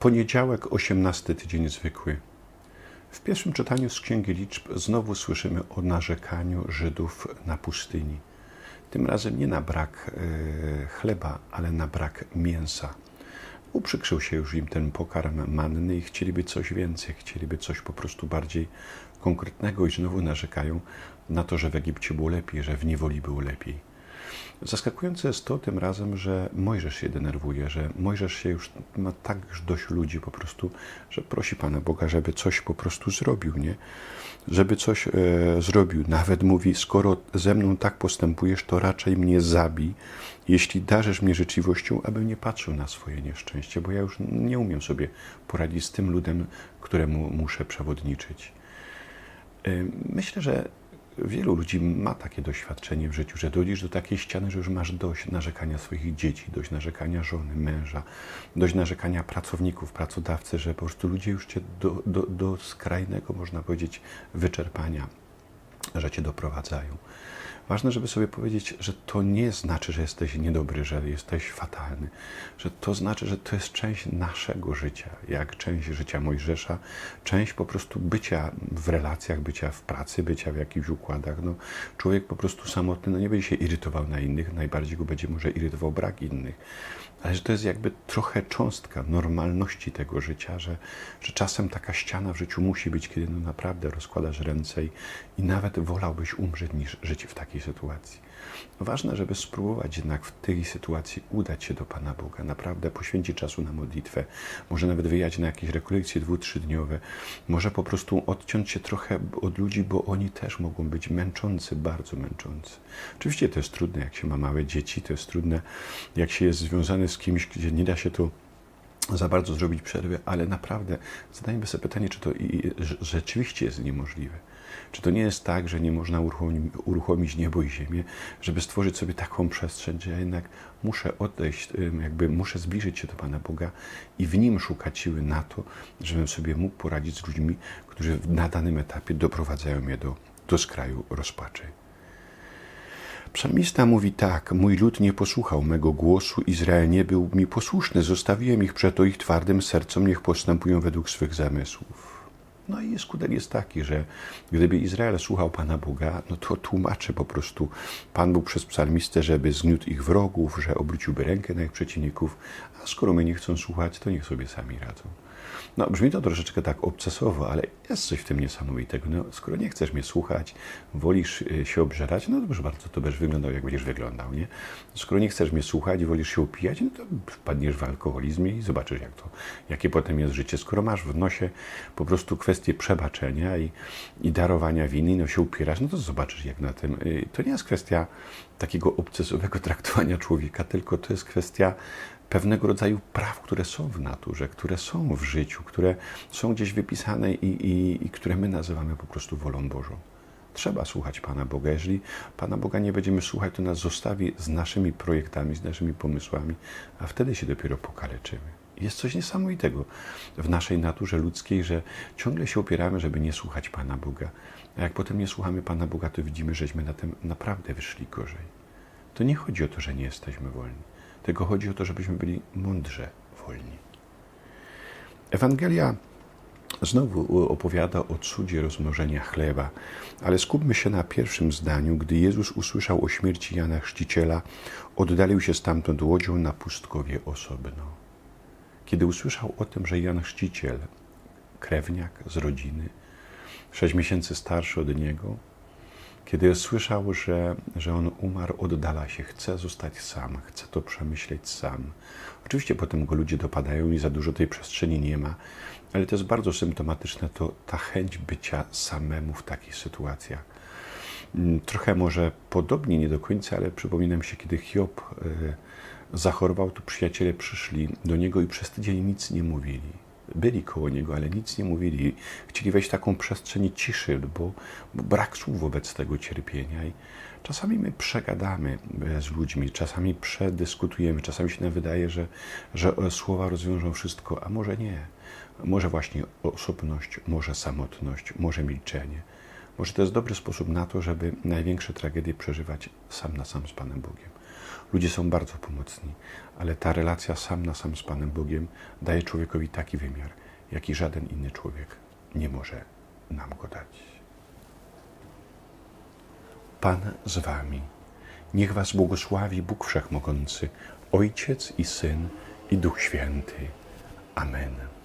Poniedziałek, 18 tydzień zwykły. W pierwszym czytaniu z Księgi Liczb znowu słyszymy o narzekaniu Żydów na pustyni. Tym razem nie na brak e, chleba, ale na brak mięsa. Uprzykrzył się już im ten pokarm manny i chcieliby coś więcej, chcieliby coś po prostu bardziej konkretnego i znowu narzekają na to, że w Egipcie było lepiej, że w niewoli było lepiej. Zaskakujące jest to tym razem, że Mojżesz się denerwuje, że Mojżesz się już ma tak już dość ludzi po prostu, że prosi Pana Boga, żeby coś po prostu zrobił, nie? Żeby coś e, zrobił. Nawet mówi, skoro ze mną tak postępujesz, to raczej mnie zabij, jeśli darzysz mnie życzliwością, abym nie patrzył na swoje nieszczęście, bo ja już nie umiem sobie poradzić z tym ludem, któremu muszę przewodniczyć. E, myślę, że Wielu ludzi ma takie doświadczenie w życiu, że dojdziesz do takiej ściany, że już masz dość narzekania swoich dzieci, dość narzekania żony, męża, dość narzekania pracowników, pracodawcy, że po prostu ludzie już cię do, do, do skrajnego, można powiedzieć, wyczerpania, że cię doprowadzają. Ważne, żeby sobie powiedzieć, że to nie znaczy, że jesteś niedobry, że jesteś fatalny, że to znaczy, że to jest część naszego życia, jak część życia Mojżesza, część po prostu bycia w relacjach, bycia w pracy, bycia w jakichś układach. No, człowiek po prostu samotny no nie będzie się irytował na innych, najbardziej go będzie może irytował brak innych ale że to jest jakby trochę cząstka normalności tego życia, że, że czasem taka ściana w życiu musi być, kiedy no naprawdę rozkładasz ręce i, i nawet wolałbyś umrzeć niż żyć w takiej sytuacji. Ważne, żeby spróbować jednak w tej sytuacji udać się do Pana Boga, naprawdę poświęcić czasu na modlitwę, może nawet wyjechać na jakieś rekolekcje dwu, trzydniowe, może po prostu odciąć się trochę od ludzi, bo oni też mogą być męczący, bardzo męczący. Oczywiście to jest trudne, jak się ma małe dzieci, to jest trudne, jak się jest związany z kimś, gdzie nie da się to za bardzo zrobić przerwy, ale naprawdę zadajmy sobie pytanie, czy to rzeczywiście jest niemożliwe. Czy to nie jest tak, że nie można uruchomić niebo i ziemię, żeby stworzyć sobie taką przestrzeń, że jednak muszę odejść, jakby muszę zbliżyć się do Pana Boga i w Nim szukać siły na to, żebym sobie mógł poradzić z ludźmi, którzy na danym etapie doprowadzają mnie do, do skraju rozpaczy. Psalmista mówi tak: Mój lud nie posłuchał mego głosu, Izrael nie był mi posłuszny, zostawiłem ich przeto ich twardym sercom, niech postępują według swych zamysłów. No i skutek jest taki, że gdyby Izrael słuchał Pana Boga, no to tłumaczy po prostu Pan Bóg przez psalmistę, żeby zgniótł ich wrogów, że obróciłby rękę na ich przeciwników, a skoro mnie nie chcą słuchać, to niech sobie sami radzą. No, brzmi to troszeczkę tak obcesowo, ale jest coś w tym niesamowitego. No, skoro nie chcesz mnie słuchać, wolisz y, się obżerać, no to proszę bardzo, to będziesz wyglądał, jak będziesz wyglądał, nie? Skoro nie chcesz mnie słuchać, wolisz się upijać, no to wpadniesz w alkoholizm i zobaczysz, jak to, jakie potem jest życie. Skoro masz w nosie po prostu kwestię przebaczenia i, i darowania winy, no się upierasz, no to zobaczysz, jak na tym. Y, to nie jest kwestia takiego obcesowego traktowania człowieka, tylko to jest kwestia pewnego rodzaju praw, które są w naturze, które są w życiu, które są gdzieś wypisane i, i, i które my nazywamy po prostu wolą Bożą. Trzeba słuchać Pana Boga. Jeżeli Pana Boga nie będziemy słuchać, to nas zostawi z naszymi projektami, z naszymi pomysłami, a wtedy się dopiero pokaleczymy. Jest coś niesamowitego w naszej naturze ludzkiej, że ciągle się opieramy, żeby nie słuchać Pana Boga. A jak potem nie słuchamy Pana Boga, to widzimy, żeśmy na tym naprawdę wyszli gorzej. To nie chodzi o to, że nie jesteśmy wolni tylko chodzi o to, żebyśmy byli mądrze wolni. Ewangelia znowu opowiada o cudzie rozmnożenia chleba, ale skupmy się na pierwszym zdaniu. Gdy Jezus usłyszał o śmierci Jana Chrzciciela, oddalił się stamtąd łodzią na pustkowie osobno. Kiedy usłyszał o tym, że Jan Chrzciciel, krewniak z rodziny, sześć miesięcy starszy od niego, kiedy słyszał, że, że on umarł, oddala się, chce zostać sam, chce to przemyśleć sam. Oczywiście potem go ludzie dopadają i za dużo tej przestrzeni nie ma, ale to jest bardzo symptomatyczne, to ta chęć bycia samemu w takich sytuacjach. Mm, trochę może podobnie, nie do końca, ale przypominam się, kiedy Hiob e, zachorował, to przyjaciele przyszli do niego i przez tydzień nic nie mówili byli koło niego, ale nic nie mówili. Chcieli wejść w taką przestrzeń ciszy, bo, bo brak słów wobec tego cierpienia. I czasami my przegadamy e, z ludźmi, czasami przedyskutujemy, czasami się nam wydaje, że, że słowa rozwiążą wszystko, a może nie. Może właśnie osobność, może samotność, może milczenie. Może to jest dobry sposób na to, żeby największe tragedie przeżywać sam na sam z Panem Bogiem. Ludzie są bardzo pomocni, ale ta relacja sam na sam z Panem Bogiem daje człowiekowi taki wymiar, jaki żaden inny człowiek nie może nam go dać. Pan z Wami. Niech Was błogosławi Bóg Wszechmogący, Ojciec i Syn i Duch Święty. Amen.